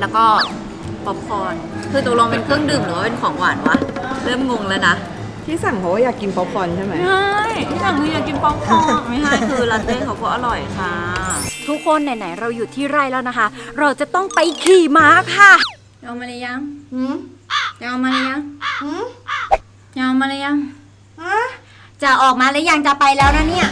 แล้วก็ป๊อปคอร์นคือตกลงเป็นเครื่องดื่มหรือว่าเป็นของหวานวะ เริ่มงงแล้วนะที่สั่งเพราะว่าอยากกินป๊อปคอร์นใช่ไหม ไม่ใช่ที่สั่งคืออยากกินป๊อปคอร์นไม่ใช่คือลาเต้เขาก็อร่อยค่ะ ทุกคนไหนๆเราอยู่ที่ไร่แล้วนะคะ เราจะต้องไปขี่ม้าค่ะเอามาเลยยังเอามาเลยยังเอามาเลยยังจะออกมาหรือยังจะไปแล้วนะเนี่ย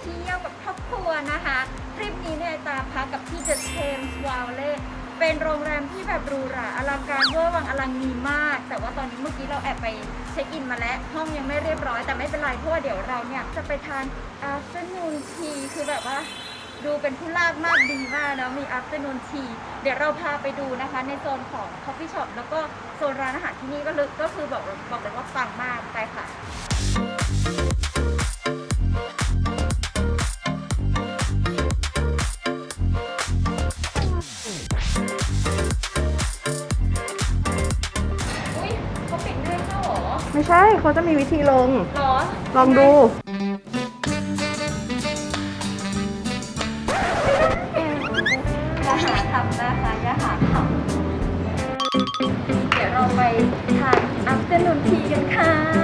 เที่ยวกับครอบครัวนะคะทริปนี้เนี่ยตาพักกับที่ The Thames Valley เป็นโรงแรมที่แบบหรูหราอลังการเวอร์วังอลังนีมาก แต่ว่าตอนนี้เมื่อกี้เราแอบไปเช็คอินมาแล้ว ห้องยังไม่เรียบร้อยแต่ไม่เป็นไรเพราะว่าเดี๋ยวเราเนี่ยจะไปทาน afternoon tea คือแบบว่าดูเป็นผู้ลาบมากดีมากแล้วมี afternoon tea เดี๋ยวเราพาไปดูนะคะ ในโซนของ coffee shop แล้วก็โซนร้านอาหารที่นี่ก็ลึกก็คือบอกบอกเลยว่าปังมากไปค่ะ เขาจะมีวิธีลง หรอลองดู อย่าหาทำนะคะอย่าหาทำเดี๋ยวเราไปทาน afternoon tea กันค่ะตอนนี้เรา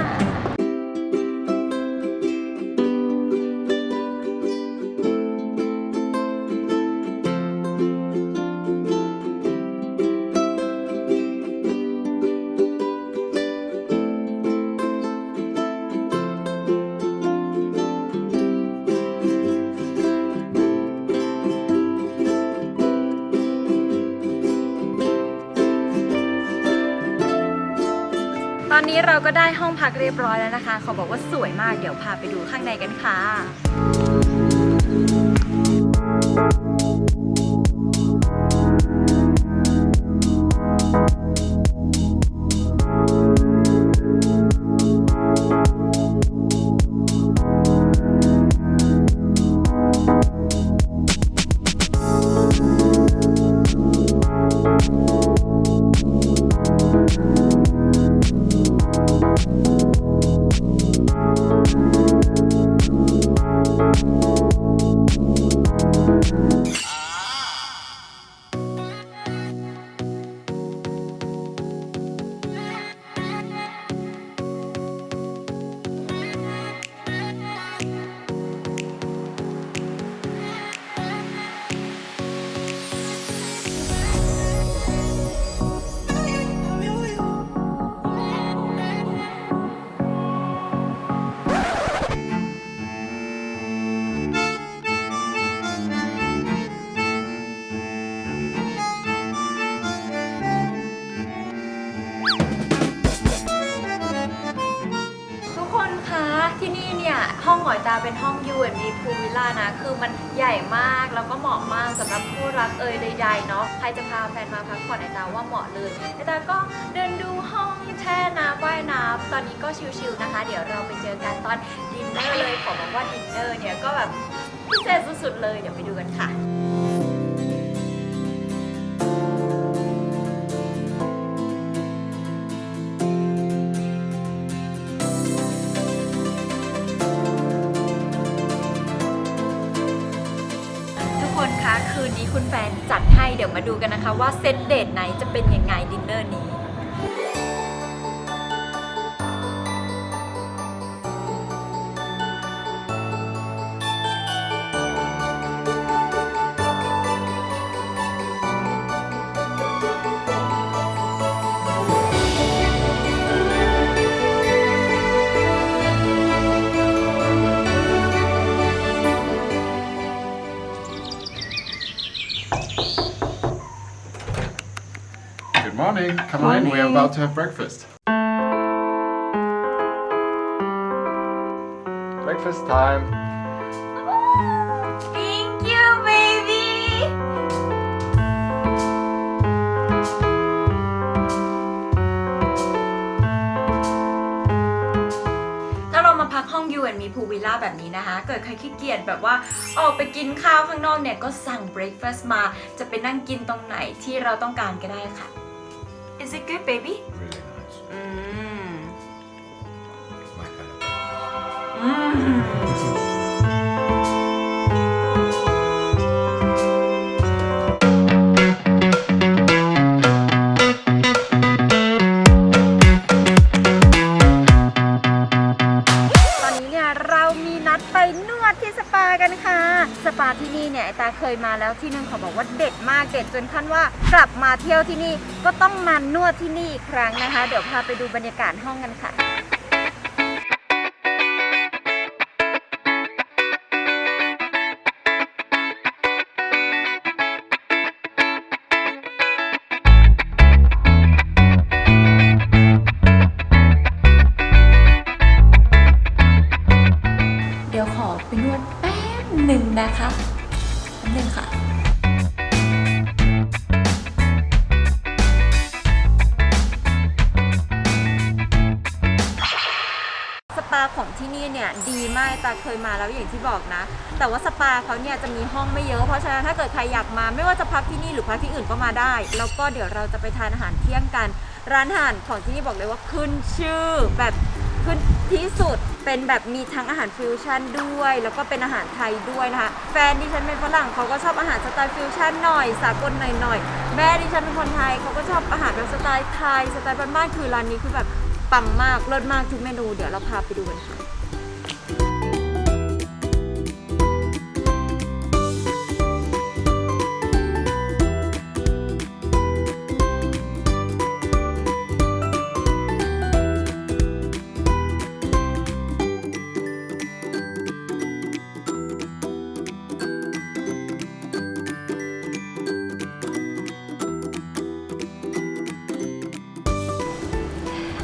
ก็ได้ห้องพักเรียบร้อยแล้วนะคะเขาบอกว่าสวยมาก เดี๋ยวพาไปดูข้างในกันค่ะ ทุ ห้องยูเป็นห้อง U&B Pool Villa นะ คือมันใหญ่มากแล้วก็เหมาะมากสำหรับคู่รักเอ่ยใดๆเนาะใครจะพาแฟนมาพักผ่อนไอตาว่าเหมาะเลยไอตาก็เดินดูห้องแช่น้ำว่ายน้ำตอนนี้ก็ชิลๆนะคะ เดี๋ยวเราไปเจอกันตอนดินเนอร์เลยขอบอกว่าดินเนอร์เนี่ยก็แบบพิเศษสุดๆเลยเดี๋ยวไปดูกันค่ะ ยวมาดูกันนะคะว่าเซตเดทไหนจะเป็นยังไงดินเนอร์นี้ morning. Come on in. We're about to have breakfast. Breakfast time. Thank you, baby. ถ้าเรามาพักห้อง U and Me พูลวิลล่าแบบนี้นะคะ เกิดใครขี้เกียจแบบว่าออกไปกินข้าวข้างนอกเนี่ย ก็สั่งเบรคฟาสต์มา จะไปนั่งกินตรงไหนที่เราต้องการก็ได้ค่ะ Is it good baby Really nice. อืม My kind of. อืมตอนนี้เนี่ยเรามีนัดไปนวดที่สปากันค่ะ สปาที่นี่เนี่ยไอตาเคยมาแล้วที่นึงเขาบอกว่าเด็ดมากเด็ดจนขั้นว่ากลับ มาเที่ยวที่นี่ก็ต้องมานวดที่นี่อีกครั้งนะคะ เดี๋ยวพาไปดูบรรยากาศห้องกันค่ะ ของที่นี่เนี่ยดีมากตาเคยมาแล้วอย่างที่บอกนะ แต่ว่าสปาเขาเนี่ยจะมีห้องไม่เยอะ เพราะฉะนั้นถ้าเกิดใครอยากมา ไม่ว่าจะพักที่นี่หรือพักที่อื่นก็มาได้ แล้วก็เดี๋ยวเราจะไปทานอาหารเที่ยงกัน ร้านอาหารของที่นี่บอกเลยว่าขึ้นชื่อแบบขึ้นที่สุดเป็นแบบมีทั้งอาหารฟิวชั่นด้วย แล้วก็เป็นอาหารไทยด้วยนะคะ แฟนดิฉันเป็นฝรั่งเขาก็ชอบอาหารสไตล์ฟิวชั่นหน่อย สากลหน่อยๆแม่ดิฉันเป็นคนไทยเขาก็ชอบอาหารแบบสไตล์ไทยสไตล์บ้านๆคือร้านนี้คือแบบ ปังมากเลิศมากทุกเมนูเดี๋ยวเราพาไปดูกันค่ะ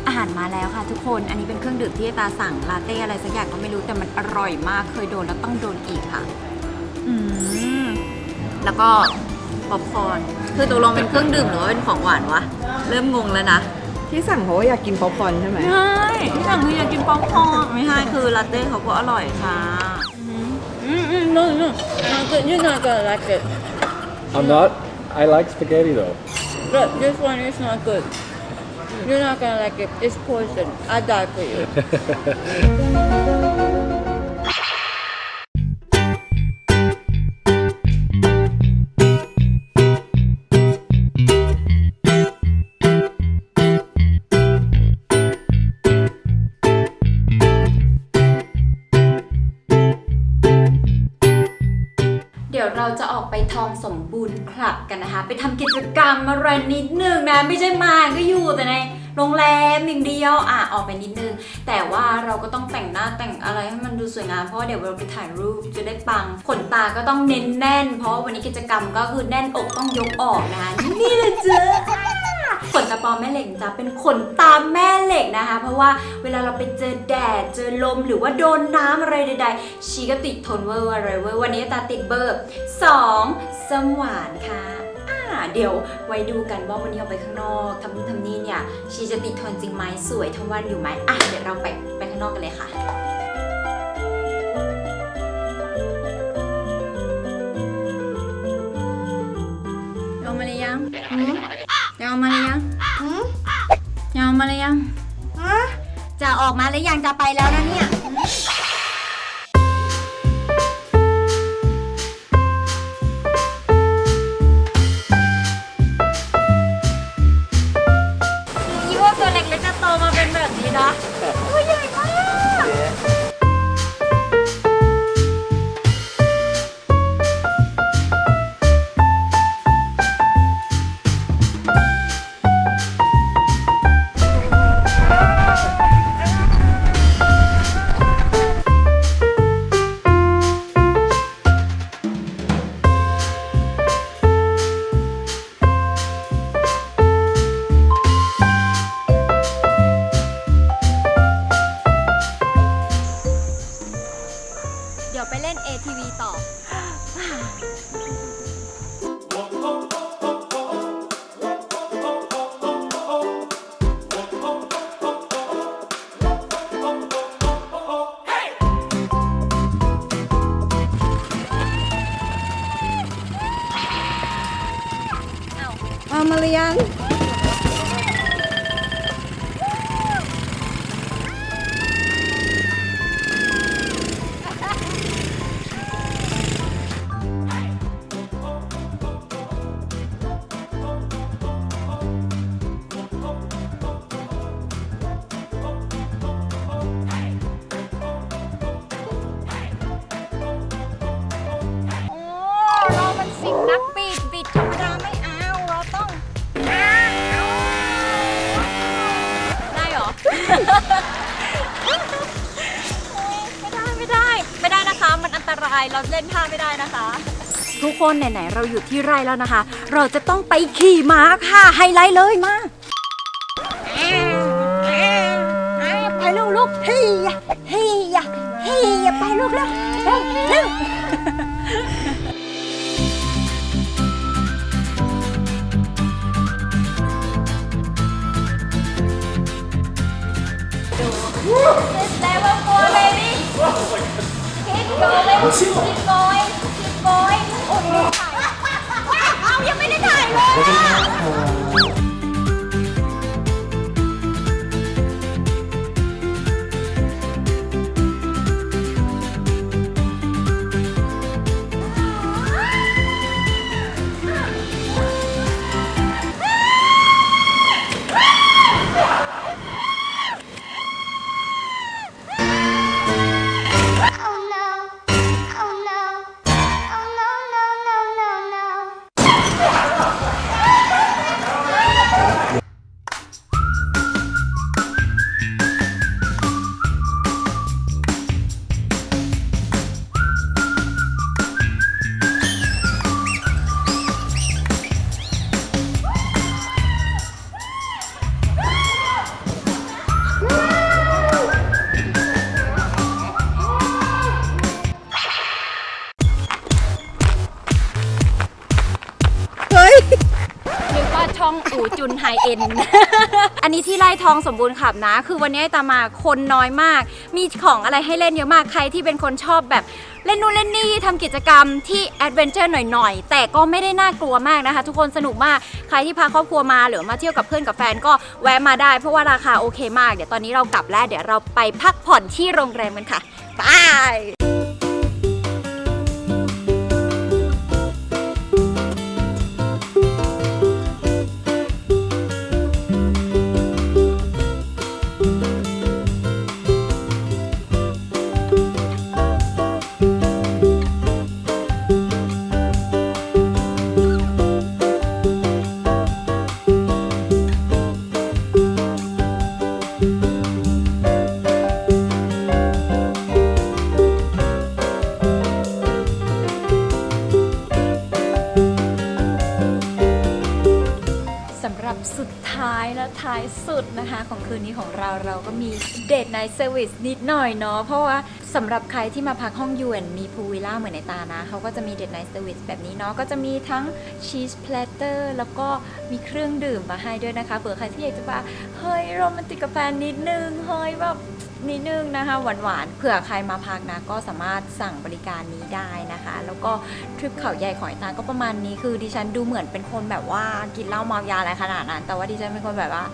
อาหารมาแล้วค่ะทุกคน อันนี้เป็นเครื่องดื่มที่ตาสั่งลาเต้อะไรสักอย่างก็ไม่รู้แต่มันอร่อยมาก เคยโดนแล้วต้องโดนอีกค่ะ อืม แล้วก็ป๊อปคอร์นคือตกลงเป็นเครื่องดื่มหรือว่าเป็นของหวานวะ เริ่มงงแล้วนะ ที่สั่งเพราะว่าอยากกินป๊อปคอร์นใช่ไหมใช่ที่สั่งคืออยากกินป๊อปคอร์นไม่ใช่คือลาเต้เขาก็อร่อยค่ะ อืมอืม no no not good you're not gonna like it I'm not. I like spaghetti though. but this one is not good you're not gonna like it it's poison I die for you เดี๋ยวเราจะออกไปทองสมบูรณ์คลับกันนะคะ ไปทำกิจกรรมอะไรนิดนึงนะ ไม่ใช่มาก็อยู่แต่ โรงแรมอย่างเดียวอะออกไปนิดนึง แต่ว่าเราก็ต้องแต่งหน้าแต่งอะไรให้มันดูสวยงามเพราะว่าเดี๋ยวเราไปถ่ายรูปจะได้ปังขนตาก็ต้องเน้นแน่น เพราะว่าวันนี้กิจกรรมก็คือแน่นอกต้องยกออกนะคะนี่เลยเจ้าขนตาปลอมแม่เหล็กจะเป็นขนตาแม่เหล็กนะคะ เพราะว่าเวลาเราไปเจอแดดเจอลมหรือว่าโดนน้ำอะไรใดๆชีก็ติดทนเวอร์อะไรเว้ยวันนี้ตาติดเบอร์2สมหวานค่ะ เดี๋ยวไว้ดูกันว่าวันนี้ออกไปข้างนอกทำนู่นทำนี่เนี่ยชีจะติดทนจริงไหมสวยทั้งวันอยู่ไหมอะเดี๋ยวเราไปไปข้างนอกกันเลยค่ะลงมาเลยยังจะเอามาเลยยังจะเอามาเลยยังจะออกมาแล้วยังจะไปแล้วนะเนี่ยยี่ เรืายเราเล่นท่าไม่ได้นะคะ ทุกคนไหนๆเราอยู่ที่ไร่แล้วนะคะ เราจะต้องไปขี่ม้าค่ะไฮไลท์เลยมาไปลูกลูกเฮียเฮียเฮียไปลูกเร็วเร็วเร็ว What's it like? โกยกิยโกยอุ่นถ่ายเอายังไม่ได้ถ่ายเลยอะ Hello. ไฮเอ็นอันนี้ที่ไร่ทองสมบูรณ์ขับนะ คือวันนี้ไอ้ตามมาคนน้อยมาก มีของอะไรให้เล่นเยอะมากใครที่เป็นคนชอบแบบเล่นนู่นเล่นนี่ทำกิจกรรมที่แอดเวนเจอร์หน่อยๆ แต่ก็ไม่ได้น่ากลัวมากนะคะ ทุกคนสนุกมาก ใครที่พาครอบครัวมาหรือมาเที่ยวกับเพื่อนกับแฟนก็แวะมาได้เพราะว่าราคาโอเคมาก เดี๋ยวตอนนี้เรากลับแล้วเดี๋ยวเราไปพักผ่อนที่โรงแรมกันค่ะบาย สุดนะคะของคืนนี้ของเราเราก็มีเดทไนท์เซอร์วิสนิดหน่อยเนาะเพราะว่าสำหรับใครที่มาพักห้องยวนมีพูลวิลล่าเหมือนในตานะเขาก็จะมีเดทไนท์เซอร์วิสแบบนี้เนาะก็จะมีทั้งชีส p พลตเตอร์แล้วก็มีเครื่องดื่มมาให้ด้วยนะคะเผื่อใครที่อยากจะว่าเฮ้ยโรแมนติกกับแฟนนิดนึงเฮ้ยแบบนิดนึงนะคะหวานๆเผื่อใครมาพักนะ ก็สามารถสั่งบริการนี้ได้นะคะ แล้วก็ทริปเขาใหญ่ของไอตาก็ประมาณนี้คือดิฉันดูเหมือนเป็นคนแบบว่ากินเหล้าเมายาอะไรขนาดนั้น แต่ว่าดิฉันเป็นคนแบบว่า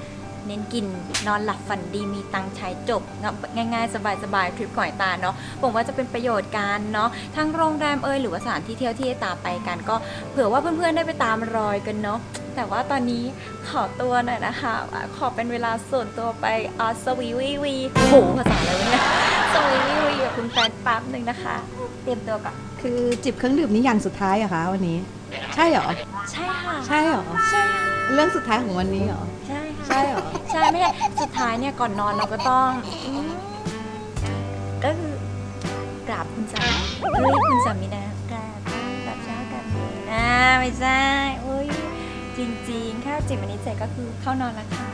เน้นกินนอนหลับฝันดีมีตังค์ใช้จบ ง่ายๆ สบายๆทริปก่อยตาเนาะผมว่าจะเป็นประโยชน์กันเนาะทั้งโรงแรมเอยหรือว่าสถานที่เที่ยวที่ตามไปกันก็เผื่อว่าเพื่อนๆได้ไปตามรอยกันเนาะแต่ว่าตอนนี้ขอตัวหน่อยนะคะ ขอเป็นเวลาส่วนตัวไปอาสวีวีวีโหภาษาอะไรวะเนี่ยสวีวีวีกับคุณแฟนแป๊บหนึ่งนะคะ เตรียมตัวก่อนคือจิบเครื่องดื่มนี่อย่างสุดท้ายเหรอะคะวันนี้ ใช่เหรอ ใช่ค่ะ ใช่เหรอ ใช่ค่ะ เรื่องสุดท้ายของวันนี้เหรอ ใช่ค่ะใช่เหรอ ใช่ไม่ใช่สุดท้ายเนี่ยก่อนนอนเราก็ต้องอืมก็คือกราบคุณสามีเฮ้ยคุณสามีนะกราบกราบเช้ากราบเย็นอ่าไม่ใช่อุ้ยจริงๆแค่จิบอันนี้เสร็จก็คือเข้านอนแล้วค่ะ